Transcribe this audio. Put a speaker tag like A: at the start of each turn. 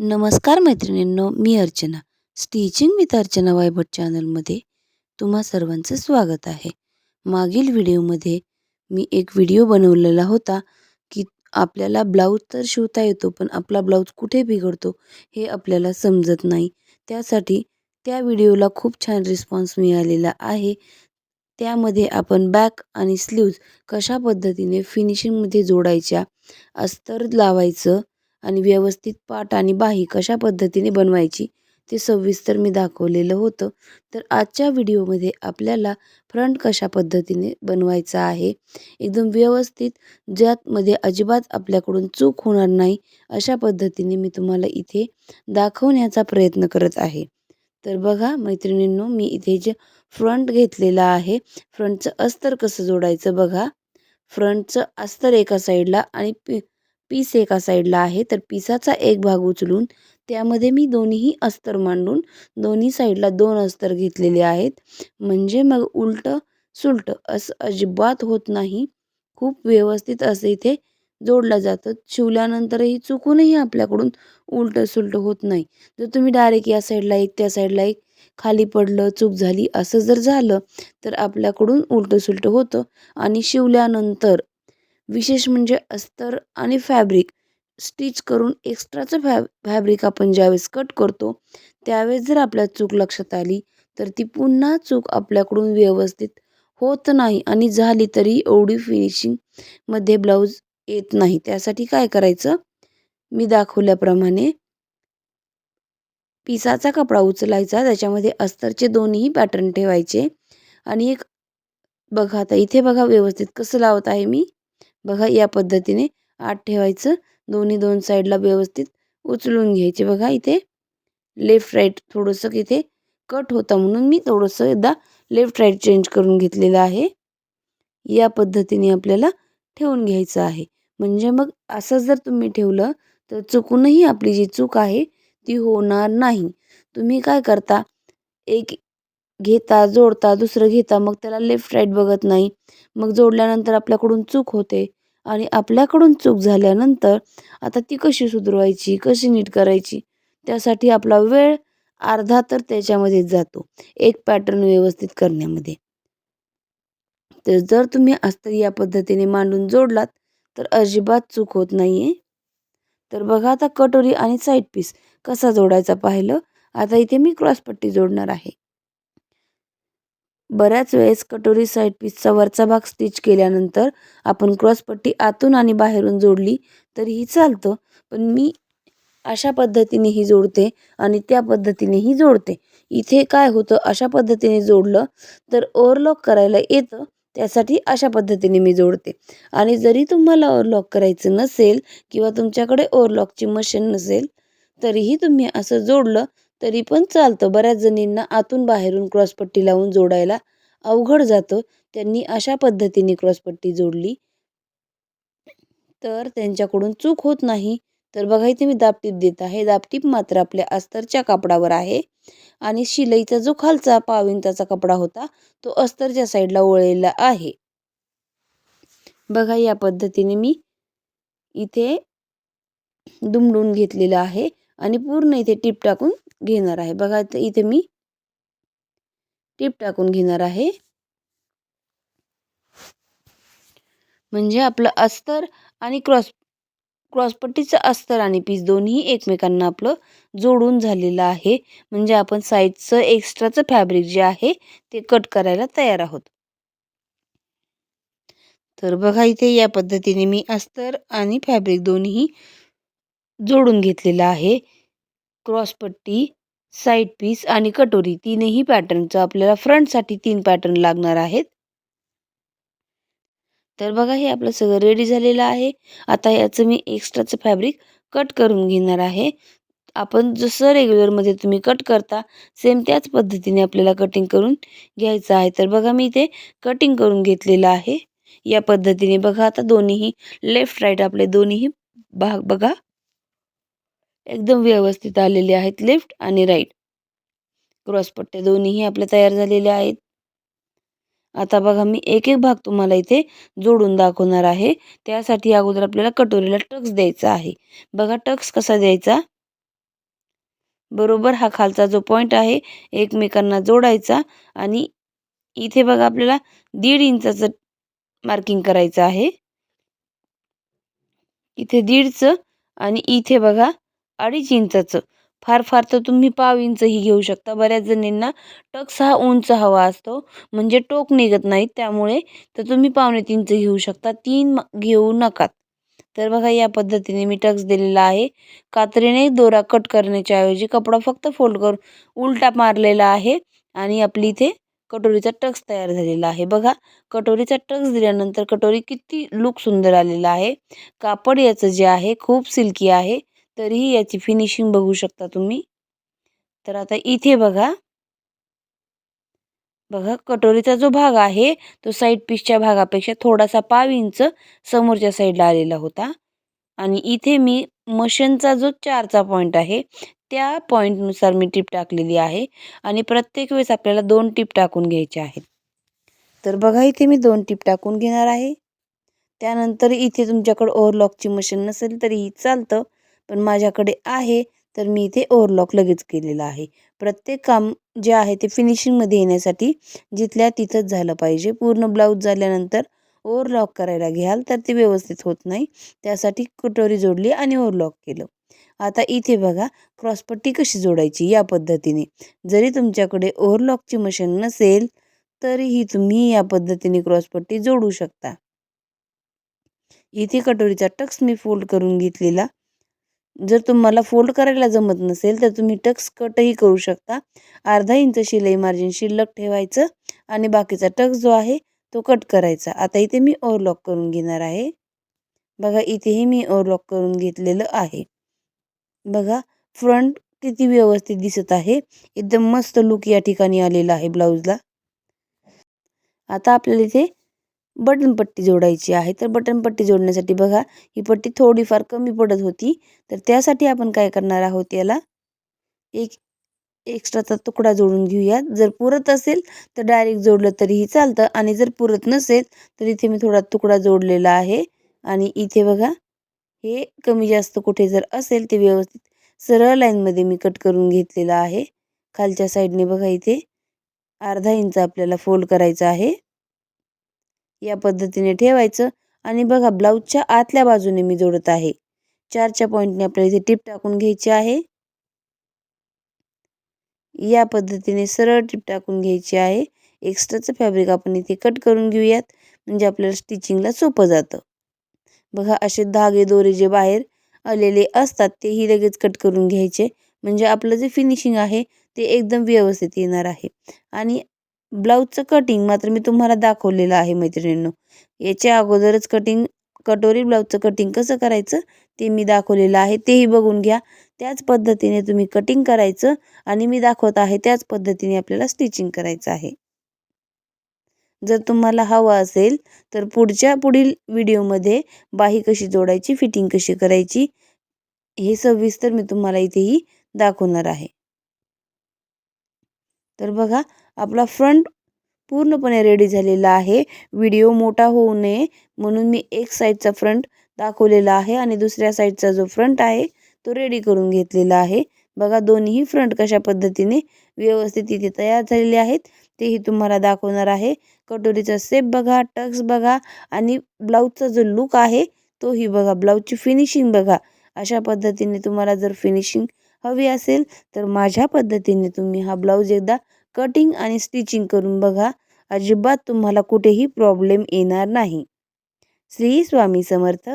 A: नमस्कार मैत्रिणींनो मी अर्चना. स्टिचिंग विथ अर्चना वायभट चॅनलमध्ये तुम्हा सर्वांचं स्वागत आहे. मागील व्हिडिओमध्ये मी एक व्हिडिओ बनवलेला होता की आपल्याला ब्लाऊज तर शिवता येतो पण आपला ब्लाऊज कुठे बिघडतो हे आपल्याला समजत नाही. त्यासाठी त्या व्हिडिओला खूप छान रिस्पॉन्स मिळालेला आहे. त्यामध्ये आपण बॅक आणि स्लीव्ज कशा पद्धतीने फिनिशिंगमध्ये जोडायच्या अस्तर लावायचं आणि व्यवस्थित पाट आणि बाही कशा पद्धतीने बनवायची ते सविस्तर मी दाखवलेलं होतं. तर आजच्या व्हिडिओमध्ये आपल्याला फ्रंट कशा पद्धतीने बनवायचा आहे एकदम व्यवस्थित ज्यामध्ये अजिबात आपल्याकडून चूक होणार नाही अशा पद्धतीने मी तुम्हाला इथे दाखवण्याचा प्रयत्न करत आहे. तर बघा मैत्रिणींनो मी इथे जे फ्रंट घेतलेला आहे फ्रंटचं अस्तर कसं जोडायचं बघा. फ्रंटचं अस्तर एका साईडला आणि पि पीस एका साईडला आहे तर पिसाचा एक भाग उचलून त्यामध्ये मी दोन्हीही अस्तर मांडून दोन्ही साईडला दोन अस्तर घेतलेले आहेत. म्हणजे मग उलटं सुलटं असं अजिबात होत नाही. खूप व्यवस्थित असं इथे जोडलं जातं. शिवल्यानंतरही चुकूनही आपल्याकडून उलटं सुलटं होत नाही. जर तुम्ही डायरेक्ट या साईडला एक त्या साईडला एक खाली पडलं चूक झाली असं जर झालं तर आपल्याकडून उलटं सुलटं होतं. आणि शिवल्यानंतर विशेष म्हणजे अस्तर आणि फॅब्रिक स्टिच करून एक्स्ट्राचं फॅ फॅब्रिक आपण ज्यावेळेस कट करतो त्यावेळेस जर आपल्या चूक लक्षात आली तर ती पुन्हा चूक आपल्याकडून व्यवस्थित होत नाही आणि झाली तरी एवढी फिनिशिंगमध्ये ब्लाऊज येत नाही. त्यासाठी काय करायचं? मी दाखवल्याप्रमाणे पिसाचा कपडा उचलायचा त्याच्यामध्ये अस्तरचे दोन्ही पॅटर्न ठेवायचे. आणि एक बघा आता इथे बघा व्यवस्थित कसं लावत आहे मी. बघा या पद्धतीने आत ठेवायचं. दोन्ही दोन साईडला व्यवस्थित उचलून घ्यायचे. बघा इथे लेफ्ट राईट थोडंसं इथे कट होता म्हणून मी थोडंसं एकदा लेफ्ट राईट चेंज करून घेतलेलं आहे. या पद्धतीने आपल्याला ठेवून घ्यायचं आहे. म्हणजे मग असं जर तुम्ही ठेवलं तर चुकूनही आपली जी चूक आहे ती होणार नाही. तुम्ही काय करता? एक घेता जोडता दुसरं घेता मग त्याला लेफ्ट राईट बघत नाही. मग जोडल्यानंतर आपल्याकडून चूक होते. आणि आपल्याकडून चूक झाल्यानंतर आता ती कशी सुधरवायची कशी नीट करायची त्यासाठी आपला वेळ अर्धा तर त्याच्यामध्ये जातो. एक पॅटर्न व्यवस्थित करण्यामध्ये. तर जर तुम्ही अस्तर या पद्धतीने मांडून जोडलात तर अजिबात चूक होत नाही आहे तर बघा आता कटोरी आणि साईड पीस कसा जोडायचा पाहिलं. आता इथे मी क्रॉसपट्टी जोडणार आहे. बऱ्याच वेळेस कटोरी साईड पीसचा वरचा भाग स्टिच केल्यानंतर आपण क्रॉसपट्टी आतून आणि बाहेरून जोडली तरीही चालतं. पण मी अशा पद्धतीनेही जोडते आणि त्या पद्धतीनेही जोडते. इथे काय होतं? अशा पद्धतीने जोडलं तर ओव्हरलॉक करायला येतं. त्यासाठी अशा पद्धतीने मी जोडते. आणि जरी तुम्हाला ओव्हरलॉक करायचं नसेल किंवा तुमच्याकडे ओव्हरलॉकची मशीन नसेल तरीही तुम्ही असं जोडलं तरी पण चालतं. बऱ्याच जणींना आतून बाहेरून क्रॉसपट्टी लावून जोडायला अवघड जातं. त्यांनी अशा पद्धतीने क्रॉसपट्टी जोडली. तर त्यांच्याकडून चूक होत नाही. तर बघा इथे मी दापटीप देत आहे. दापटीप मात्र आपल्या अस्तरच्या कापडावर आहे. आणि शिलाईचा जो खालचा पाविंताचा कपडा होता तो अस्तरच्या साईडला वळलेला आहे. बघा या पद्धतीने मी इथे दुमडून घेतलेलं आहे. आणि पूर्ण इथे टीप टाकून घेणार आहे. बघा इथे मी टीप टाकून घेणार आहे. म्हणजे आपलं अस्तर आणि क्रॉस क्रॉसपट्टीचं अस्तर आणि पीस दोन्ही एकमेकांना आपलं जोडून झालेलं आहे. म्हणजे आपण साईडचं एक्स्ट्राचं फॅब्रिक जे आहे ते कट करायला तयार आहोत. तर बघा इथे या पद्धतीने मी अस्तर आणि फॅब्रिक दोन्ही जोडून घेतलेलं आहे. क्रॉसपट्टी साईड पीस आणि कटोरी तीनही पॅटर्नचं आपल्याला फ्रंटसाठी तीन पॅटर्न लागणार आहेत. तर बघा हे आपलं सगळं रेडी झालेलं आहे. आता याचं मी एक्स्ट्राचं फॅब्रिक कट करून घेणार आहे. आपण जसं रेग्युलरमध्ये तुम्ही कट करता सेम त्याच पद्धतीने आपल्याला कटिंग करून घ्यायचं आहे. तर बघा मी इथे कटिंग करून घेतलेलं आहे. या पद्धतीने बघा आता दोन्हीही लेफ्ट राईट आपले दोन्हीही भाग बघा. एकदम व्यवस्थित आलेले आहेत लेफ्ट आणि राईट. क्रॉसपट्टे दोन्हीही आपले तयार झालेले आहेत. आता बघा मी एक एक भाग तुम्हाला इथे जोडून दाखवणार आहे. त्यासाठी अगोदर आपल्याला कटोरीला टक्स द्यायचा आहे. बघा टक्स कसा द्यायचा? बरोबर हा खालचा जो पॉईंट आहे एकमेकांना जोडायचा आणि इथे बघा आपल्याला दीड इंचाचं मार्किंग करायचं आहे. इथे दीडचं आणि इथे बघा अडीच इंचाचं. फार फार तर तुम्ही पाव इंचही घेऊ शकता. बऱ्याच जणींना टक्स हा उंच हवा असतो. म्हणजे टोक निघत नाही त्यामुळे तर तुम्ही पावणे तीनचं घेऊ शकता. तीन घेऊ नका. तर बघा या पद्धतीने मी टक्स दिलेला आहे. कात्रीने दोरा कट करण्याच्या ऐवजी कपडा फक्त फोल्ड करून उलटा मारलेला आहे आणि आपली इथे कटोरीचा टक्स तयार झालेला आहे. बघा कटोरीचा टक्स दिल्यानंतर कटोरी किती लुक सुंदर आलेला आहे. कापड याचं जे आहे खूप सिल्की आहे. तरीही याची फिनिशिंग बघू शकता तुम्ही. तर आता इथे बघा. बघा कटोरीचा जो भाग आहे तो साईड पीसच्या भागापेक्षा थोडासा पाव इंच समोरच्या साईडला आलेला होता. आणि इथे मी मशीनचा जो चारचा पॉईंट आहे त्या पॉईंटनुसार मी टिप टाकलेली आहे. आणि प्रत्येक वेळेस आपल्याला दोन टिप टाकून घ्यायचे आहेत. तर बघा इथे मी दोन टिप टाकून घेणार आहे. त्यानंतर इथे तुमच्याकडं ओव्हरलॉकची मशीन नसेल तरीही चालतं. पण माझ्याकडे आहे तर मी इथे ओव्हरलॉक लगेच केलेलं आहे. प्रत्येक काम जे आहे ते फिनिशिंगमध्ये येण्यासाठी जिथल्या तिथंच झालं पाहिजे. पूर्ण ब्लाऊज झाल्यानंतर ओव्हरलॉक करायला घ्याल तर ते व्यवस्थित होत नाही. त्यासाठी कटोरी जोडली आणि ओव्हरलॉक केलं. आता इथे बघा क्रॉसपट्टी कशी जोडायची या पद्धतीने. जरी तुमच्याकडे ओव्हरलॉकची मशीन नसेल तरीही तुम्ही या पद्धतीने क्रॉसपट्टी जोडू शकता. इथे कटोरीचा टक्स मी फोल्ड करून घेतलेला. जर तुम्हाला फोल्ड करायला जमत नसेल तर तुम्ही टक्स कटही करू शकता. अर्धा इंच शिलाई मार्जिन शिल्लक ठेवायचं आणि बाकीचा टक्स जो आहे तो कट करायचा. आता इथे मी ओव्हरलॉक करून घेणार आहे. बघा इथेही मी ओव्हरलॉक करून घेतलेलं आहे. बघा फ्रंट किती व्यवस्थित दिसत आहे. एकदम मस्त लुक या ठिकाणी आलेला आहे ब्लाऊजला आता आपल्याला इथे बटन पट्टी जोडायची आहे. तर बटन पट्टी जोडण्यासाठी बघा ही पट्टी थोडीफार कमी पडत होती. तर त्यासाठी आपण काय करणार आहोत याला? एक एक्स्ट्राचा तुकडा जोडून घेऊया. जर पुरत असेल तर डायरेक्ट जोडलं तरीही चालतं आणि जर पुरत नसेल तर इथे मी थोडा तुकडा जोडलेला आहे. आणि इथे बघा हे कमी जास्त कुठे जर असेल ते व्यवस्थित सरळ लाईनमध्ये मी कट करून घेतलेला आहे. खालच्या साईडने बघा इथे अर्धा इंच आपल्याला फोल्ड करायचा आहे. या पद्धतीने ठेवायचं आणि बघा ब्लाऊजच्या आतल्या बाजूने मी जोडत आहे. चारच्या पॉईंटने आपल्याला इथे टिप टाकून घ्यायची आहे. या पद्धतीने सरळ टिप टाकून घ्यायची आहे. एक्स्ट्राचं फॅब्रिक आपण इथे कट करून घेऊयात. म्हणजे आपल्याला स्टिचिंगला सोपं जातं. बघा असे धागे दोरे जे बाहेर आलेले असतात तेही लगेच कट करून घ्यायचे. म्हणजे आपलं जे फिनिशिंग आहे ते एकदम व्यवस्थित येणार आहे. आणि ब्लाऊजचं कटिंग मात्र मी तुम्हाला दाखवलेलं आहे मैत्रिणींनो. याच्या अगोदरच कटिंग कटोरी ब्लाऊजचं कटिंग कसं करायचं ते मी दाखवलेलं आहे. तेही बघून घ्या. त्याच पद्धतीने तुम्ही कटिंग करायचं आणि मी दाखवत आहे त्याच पद्धतीने आपल्याला स्टिचिंग करायचं आहे. जर तुम्हाला हवं असेल तर पुढच्या पुढील व्हिडिओमध्ये बाही कशी जोडायची फिटिंग कशी करायची हे सविस्तर मी तुम्हाला इथेही दाखवणार आहे. तर बघा आपला फ्रंट पूर्णपणे रेडी झालेला आहे. व्हिडिओ मोठा होऊ नये म्हणून मी एक साईडचा फ्रंट दाखवलेला आहे आणि दुसऱ्या साईडचा जो फ्रंट आहे तो रेडी करून घेतलेला आहे. बघा दोन्ही फ्रंट कशा पद्धतीने व्यवस्थित इथे तयार झालेले आहेत तेही तुम्हाला दाखवणार आहे. कटोरीचा सेप बघा टक्स बघा आणि ब्लाऊजचा जो लुक आहे तोही बघा. ब्लाऊजची फिनिशिंग बघा. अशा पद्धतीने तुम्हाला जर फिनिशिंग हवी असेल तर माझ्या पद्धतीने तुम्ही हा ब्लाऊज एकदा कटिंग आणि स्टिचिंग करून बघा अजिबात तुम्हाला कुठेही प्रॉब्लेम येणार नाही. श्री स्वामी समर्थ.